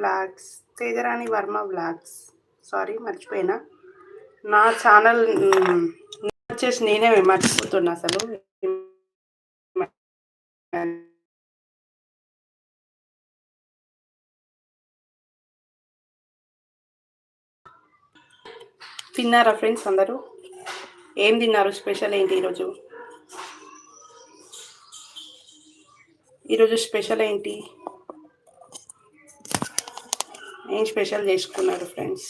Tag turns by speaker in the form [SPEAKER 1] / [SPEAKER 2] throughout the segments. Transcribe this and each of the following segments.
[SPEAKER 1] Blogs Tejarani Varma blogs. Sorry మర్చిపోయినా. నా channel వచ్చేసి నేనే మర్చిపోతున్నా అసలు. తిన్నారా ఫ్రెండ్స్ అందరూ? ఏం తిన్నారు? స్పెషల్ ఏంటి ఈరోజు? ఈరోజు స్పెషల్ ఏంటి? ఏం స్పెషల్ చేసుకున్నారు ఫ్రెండ్స్?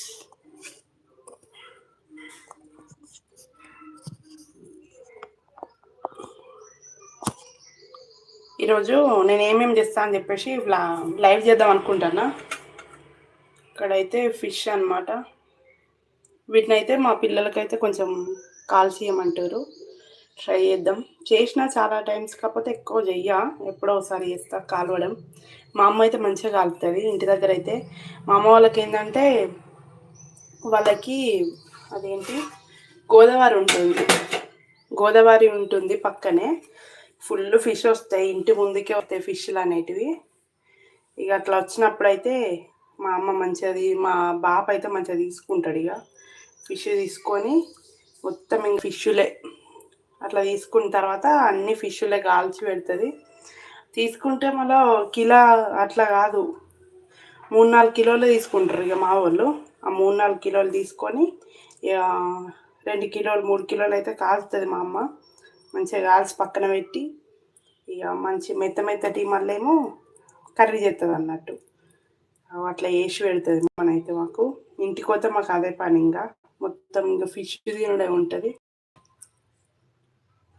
[SPEAKER 1] ఈరోజు నేను ఏమేమి చేస్తా అని చెప్పేసి ఇలా లైవ్ చేద్దాం అనుకుంటున్నా. ఇక్కడైతే ఫిష్ అన్నమాట. వీటిని అయితే మా పిల్లలకైతే కొంచెం కాల్చియమంటారు ట్రై చేద్దాం. చేసిన చాలా టైమ్స్ కాకపోతే ఎక్కువ చెయ్య. ఎప్పుడో ఒకసారి చేస్తా కాలవడం. మా అమ్మ అయితే మంచిగా కాలుతుంది ఇంటి దగ్గర అయితే. మా అమ్మ వాళ్ళకి ఏంటంటే వాళ్ళకి అదేంటి గోదావరి ఉంటుంది. గోదావరి ఉంటుంది పక్కనే. ఫుల్ ఫిష్ వస్తాయి ఇంటి ముందుకే వస్తాయి ఫిష్లు అనేటివి. ఇక అట్లా వచ్చినప్పుడైతే మా అమ్మ మంచిగా మా బాప అయితే మంచిగా తీసుకుంటాడు ఇక. ఫిష్ తీసుకొని మొత్తం ఇంక ఫిష్లే అట్లా తీసుకున్న తర్వాత అన్ని ఫిష్లే కాల్చి పెడుతుంది. తీసుకుంటే మళ్ళీ కిలో అట్లా కాదు. మూడు నాలుగు కిలోలు తీసుకుంటారు ఇక మా వాళ్ళు. ఆ మూడు నాలుగు కిలోలు తీసుకొని ఇక రెండు కిలోలు మూడు కిలోలు అయితే కాల్చుతుంది మా అమ్మ. మంచిగా కాల్చి పక్కన పెట్టి ఇక మంచి మెత్త మెత్తటి మళ్ళీ ఏమో కర్రీ చేస్తుంది అన్నట్టు. అట్లా వేసి పెడుతుంది మనైతే మాకు. ఇంటికి పోతే మాకు అదే పని ఇంకా. మొత్తం ఇంకా ఫిష్ తినడే ఉంటుంది.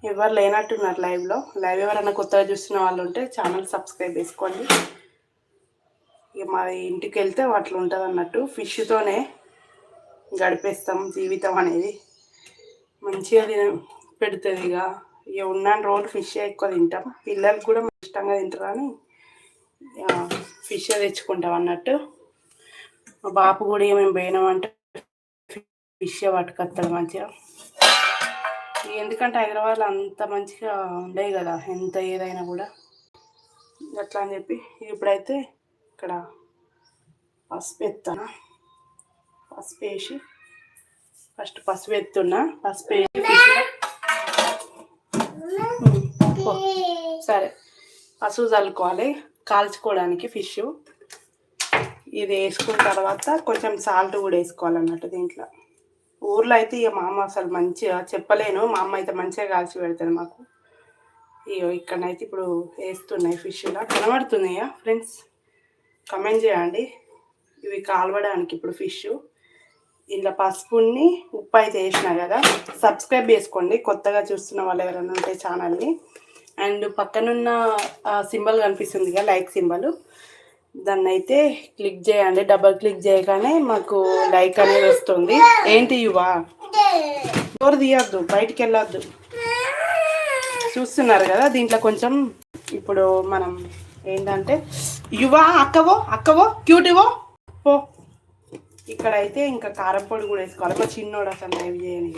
[SPEAKER 1] ఎవరు లేనట్టున్నారు లైవ్లో. లైవ్ ఎవరైనా కొత్తగా చూస్తున్న వాళ్ళు ఉంటే ఛానల్ సబ్స్క్రైబ్ చేసుకోండి. ఇక మా ఇంటికి వెళ్తే అట్లా ఉంటుంది అన్నట్టు. ఫిష్తోనే గడిపేస్తాం జీవితం అనేది. మంచిగా తిన పెడుతుంది ఇక. ఇక ఉన్న రోజు ఫిష్ ఎక్కువ తింటాం. పిల్లలు కూడా ఇష్టంగా తింటారని ఫిష్ తెచ్చుకుంటాం అన్నట్టు. మా బాపు కూడా ఇక మేము పోయినామంటే ఫిష్ పట్టుకొస్తాడు మంచిగా. ఎందుకంటే హైదరాబాద్లో అంత మంచిగా ఉండేవి కదా ఎంత ఏదైనా కూడా. అట్లా అని చెప్పి ఇప్పుడైతే ఇక్కడ పసుపు ఎత్తాను పసుపు వేసి ఫస్ట్ పసుపు ఎత్తున్నా. పసుపు వేసి. సరే పసుపు చల్లుకోవాలి. కాల్చుకోవడానికి ఫిష్. ఇది వేసుకున్న తర్వాత కొంచెం సాల్ట్ కూడా వేసుకోవాలన్నట్టు దీంట్లో. ఊర్లో అయితే ఇక మా అమ్మ అసలు మంచిగా చెప్పలేను. మా అమ్మ అయితే మంచిగా కాల్చి పెడుతుంది మాకు. ఇగో ఇక్కడనైతే ఇప్పుడు వేస్తున్నాయి ఫిష్లా కనబడుతున్నాయా ఫ్రెండ్స్. కమెంట్ చేయండి. ఇవి కాలవడానికి ఇప్పుడు ఫిష్. ఇంట్లో పసుపుని ఉప్పు అయితే వేసిన కదా. సబ్స్క్రైబ్ చేసుకోండి. కొత్తగా చూస్తున్న వాళ్ళు ఎవరైనా ఉంటే ఛానల్ని. అండ్ పక్కనున్న సింబల్ కనిపిస్తుంది కదా లైక్ సింబల్. దాన్ని అయితే క్లిక్ చేయండి డబల్ క్లిక్ చేయగానే మాకు లైక్ అనేది వస్తుంది. ఏంటి యువా? డోర్ తీయద్దు బయటికి వెళ్ళొద్దు చూస్తున్నారు కదా దీంట్లో కొంచెం ఇప్పుడు మనం ఏంటంటే యువా అక్కవో అక్కవో క్యూటివో? పో. ఇక్కడైతే ఇంకా కారం పొడి కూడా వేసుకోవాలి. మా చిన్నోడు అసలు ఏవి చేయని.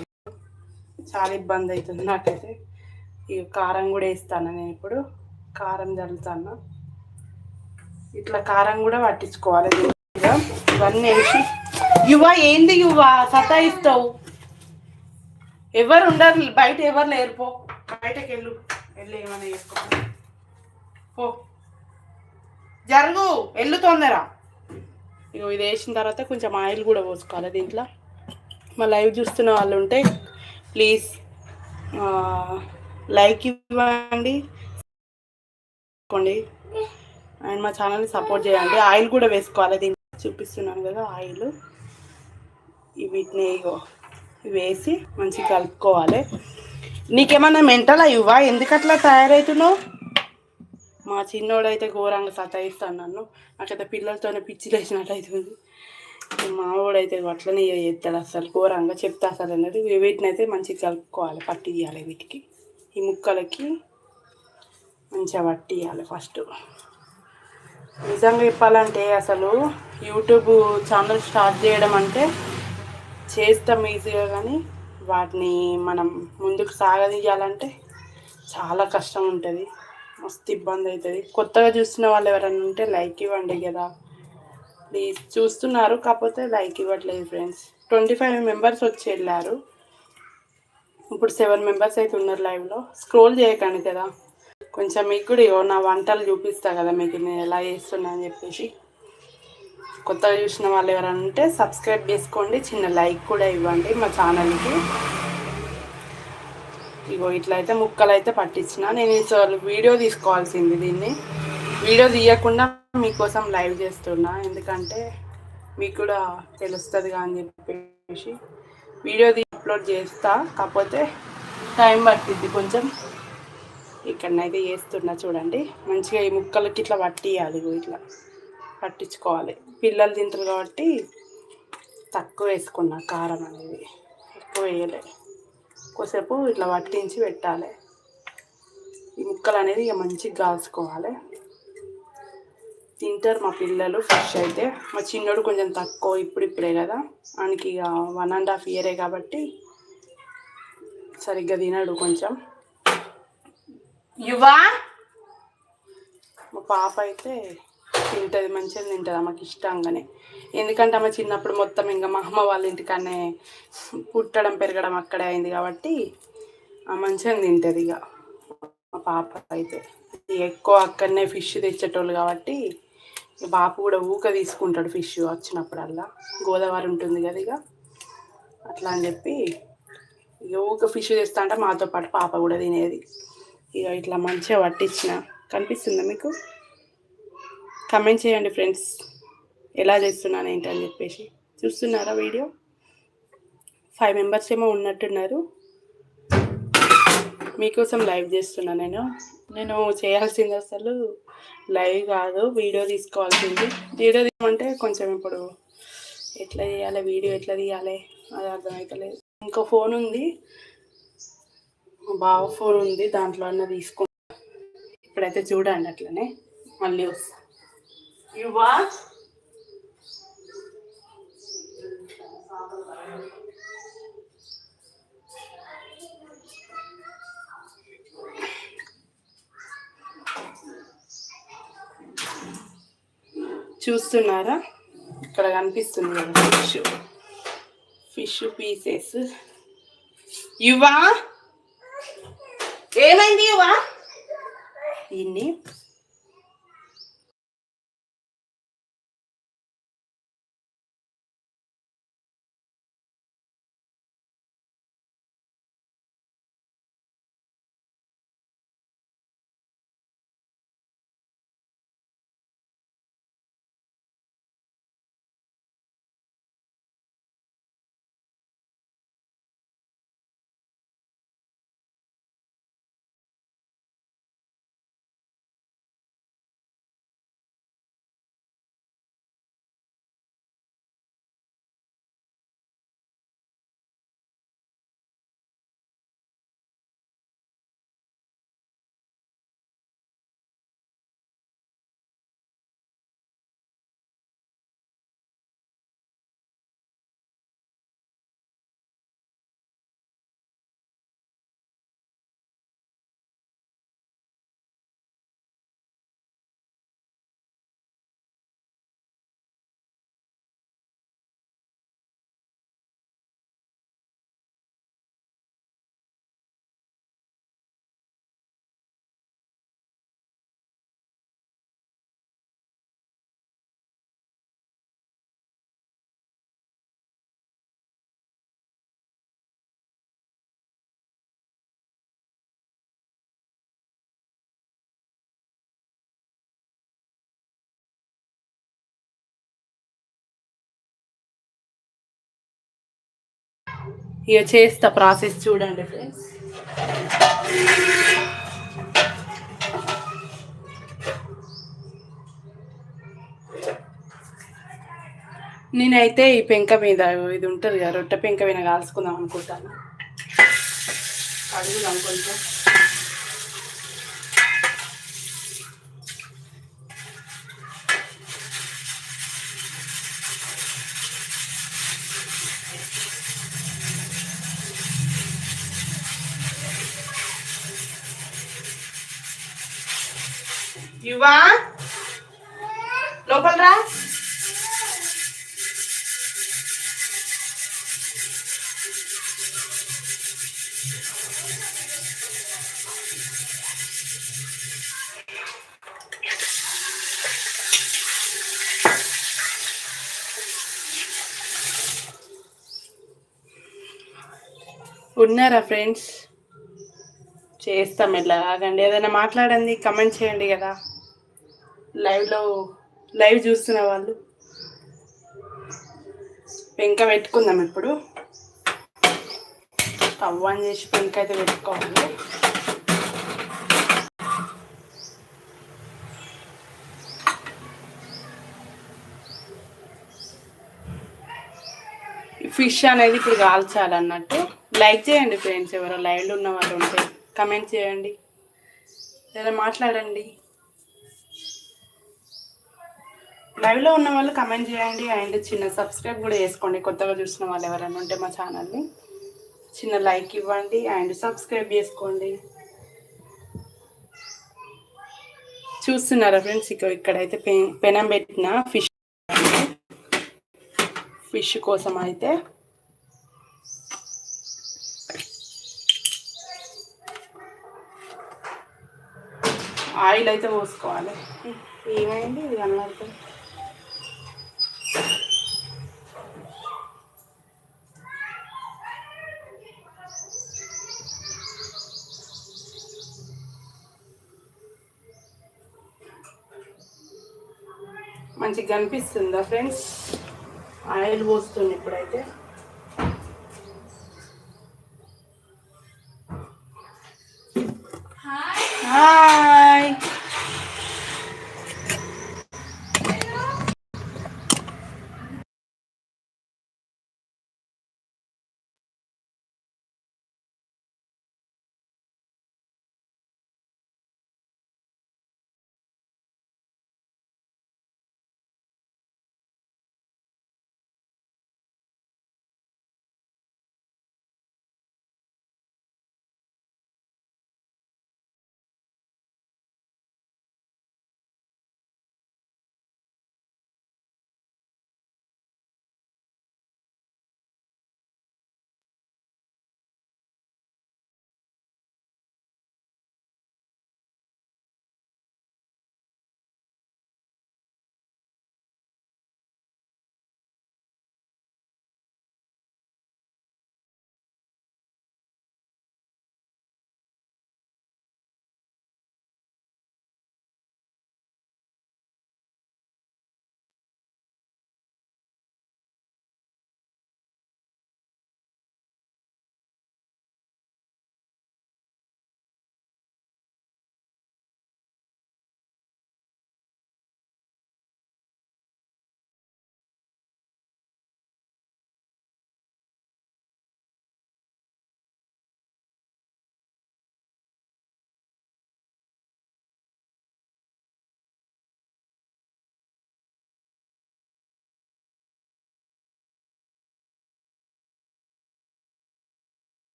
[SPEAKER 1] చాలా ఇబ్బంది అవుతుంది నాకైతే. ఇక కారం కూడా వేస్తాను నేను ఇప్పుడు. కారం జల్లుతాను ఇట్లా కారం కూడా పట్టించుకోవాలి ఇవన్నీ వేసి. యువ ఏంది యువ? సతాయిస్తావు. ఎవరు ఉండరు బయట ఎవరు లేరు పో. బయటకు వెళ్ళు వెళ్ళి ఏమైనా చేసుకో. పో. జరుగు వెళ్ళు తొందర. ఇగో ఇది వేసిన తర్వాత కొంచెం ఆయిల్ కూడా పోసుకోవాలి దీంట్లో. మా లైవ్ చూస్తున్న వాళ్ళు ఉంటే ప్లీజ్ లైక్ ఇవ్వండి. చేసుకోండి అండ్ మా ఛానల్ని సపోర్ట్ చేయండి ఆయిల్ కూడా వేసుకోవాలి. దీన్ని చూపిస్తున్నాను కదా ఆయిల్. వీటిని వేసి మంచిగా కలుపుకోవాలి. నీకేమన్నా మెంటలా ఇవ్వా ఎందుకట్లా తయారవుతున్నావు? మా చిన్నోడైతే ఘోరంగా సతాయిస్తాను నన్ను. నాకైతే పిల్లలతోనే పిచ్చి లేచినట్టు అవుతుంది మా వాడైతే అట్లనే చేస్తాడు అసలు ఘోరంగా చెప్తా అసలు అన్నది. వీటిని అయితే మంచిగా కలుపుకోవాలి పట్టి తీయాలి వీటికి. ఈ ముక్కలకి మంచిగా పట్టి ఇవ్వాలి ఫస్ట్. నిజంగా చెప్పాలంటే అసలు యూట్యూబ్ ఛానల్ స్టార్ట్ చేయడం అంటే చేస్తాం ఈజీగా కానీ వాటిని మనం ముందుకు సాగదీయాలంటే చాలా కష్టం ఉంటుంది. మస్తు ఇబ్బంది అవుతుంది. కొత్తగా చూస్తున్న వాళ్ళు ఎవరైనా ఉంటే లైక్ ఇవ్వండి కదా. ప్లీజ్ చూస్తున్నారు కాకపోతే లైక్ ఇవ్వట్లేదు ఫ్రెండ్స్. ట్వంటీ ఫైవ్ మెంబర్స్ వచ్చి వెళ్ళారు. ఇప్పుడు సెవెన్ మెంబర్స్ అయితే ఉన్నారు లైవ్లో. స్క్రోల్ చేయకండి కదా. కొంచెం మీకు కూడా ఇగో నా వంటలు చూపిస్తా కదా మీకు నేను ఎలా చేస్తున్నా అని చెప్పేసి. కొత్తగా చూసిన వాళ్ళు ఎవరైనా ఉంటే సబ్స్క్రైబ్ చేసుకోండి చిన్న లైక్ కూడా ఇవ్వండి మా ఛానల్కి. ఇగో ఇట్లా అయితే ముక్కలు అయితే పట్టించిన. నేను ఈసారి వీడియో తీసుకోవాల్సింది దీన్ని. వీడియో తీయకుండా మీకోసం లైవ్ చేస్తున్నా. ఎందుకంటే మీకు కూడా తెలుస్తుంది అని చెప్పేసి. వీడియో అప్లోడ్ చేస్తా. కాకపోతే టైం పట్టిద్ది కొంచెం. ఇక్కడనైతే వేస్తున్నా చూడండి. మంచిగా ఈ ముక్కలకి ఇట్లా పట్టియాలి ఇట్లా. పట్టించుకోవాలి. పిల్లలు తింటారు కాబట్టి తక్కువ వేసుకున్నా కారం అనేది. ఎక్కువ వేయలే. కొద్దిసేపు ఇట్లా పట్టించి పెట్టాలి. ఈ ముక్కలు అనేది ఇక మంచిగా కాల్చుకోవాలి. తింటారు మా పిల్లలు ఫ్రెష్ అయితే. మా చిన్నోడు కొంచెం తక్కువ ఇప్పుడు ఇప్పుడే కదా. ఆయనకి ఇక వన్ అండ్ హాఫ్ ఇయరే కాబట్టి సరిగ్గా తినడు కొంచెం. యువా? మా పాప అయితే తింటుంది మంచిగా తింటుంది ఆమెకి ఇష్టంగానే. ఎందుకంటే ఆమె చిన్నప్పుడు మొత్తం ఇంకా మా అమ్మ వాళ్ళ ఇంటికనే పుట్టడం పెరగడం అక్కడే అయింది కాబట్టి మంచిగా తింటుంది ఇక. మా పాప అయితే ఎక్కువ అక్కడనే ఫిష్ తెచ్చేటోళ్ళు కాబట్టి ఇక బాపు కూడా ఊక తీసుకుంటాడు ఫిష్ వచ్చినప్పుడల్లా. గోదావరి ఉంటుంది కదా ఇక. అట్లా అని చెప్పి ఇక ఊక ఫిష్ తెస్తా అంటే మాతో పాటు పాప కూడా తినేది. ఇక ఇట్లా మంచిగా పట్టించిన. కనిపిస్తుందా మీకు? కమెంట్ చేయండి ఫ్రెండ్స్ ఎలా చేస్తున్నాను ఏంటని చెప్పేసి. చూస్తున్నారా వీడియో? ఫైవ్ మెంబర్స్ ఏమో ఉన్నట్టున్నారు. మీకోసం లైవ్ చేస్తున్నా నేను. నేను చేయాల్సింది అసలు లైవ్ కాదు వీడియో తీసుకోవాల్సింది. వీడియో తీయమంటే కొంచెం ఇప్పుడు ఎట్లా చేయాలి వీడియో ఎట్లా తీయాలి అది అర్థమవుతలేదు ఇంకో ఫోన్ ఉంది. బావ ఫోన్ ఉంది దాంట్లో అన్న తీసుకుంటా ఇప్పుడైతే చూడండి అట్లనే మళ్ళీ వస్తా. ఇవ్వా చూస్తున్నారా? ఇక్కడ కనిపిస్తుంది కదా ఫిష్. Fish pieces. యువా ఏమైంది వా దీన్ని ఇక చేస్తా ప్రాసెస్ చూడండి ఫ్రెండ్స్ నేనైతే ఈ పెంక మీద ఇది ఉంటుంది కదా రొట్టె పెంక మీద కాల్చుకుందాం అనుకుంటాను. అడుగుదాం కొంచెం. యువా లోపల రా. ఉన్నారా ఫ్రెండ్స్? చేస్తాం ఇలా రాగండి ఏదైనా మాట్లాడండి కమెంట్ చేయండి కదా. లైవ్లో లైవ్ చూస్తున్న వాళ్ళు. పెంక పెట్టుకుందాం ఇప్పుడు. స్టవ్ ఆన్ చేసి పెంక అయితే పెట్టుకోవాలి. ఫిష్ అనేది ఇప్పుడు కాల్చాలన్నట్టు. లైక్ చేయండి ఫ్రెండ్స్ ఎవరో లైవ్లో ఉన్న వాళ్ళు ఉంటే. కమెంట్ చేయండి. లేదా మాట్లాడండి. లైవ్లో ఉన్న వాళ్ళు కమెంట్ చేయండి అండ్ చిన్న సబ్స్క్రైబ్ కూడా చేసుకోండి. కొత్తగా చూసిన వాళ్ళు ఎవరైనా ఉంటే మా ఛానల్ని చిన్న లైక్ ఇవ్వండి అండ్ సబ్స్క్రైబ్ చేసుకోండి. చూస్తున్నారా ఫ్రెండ్స్ ఇక ఇక్కడైతే పె పెనం పెట్టిన ఫిష్ ఫిష్ కోసం అయితే. ఆయిల్ అయితే పోసుకోవాలి. ఏమైంది? ఇది కనబడుతుంది మంచిగా కనిపిస్తుందా ఫ్రెండ్స్? ఆయిల్ పోస్తుంది ఇప్పుడైతే. హాయ్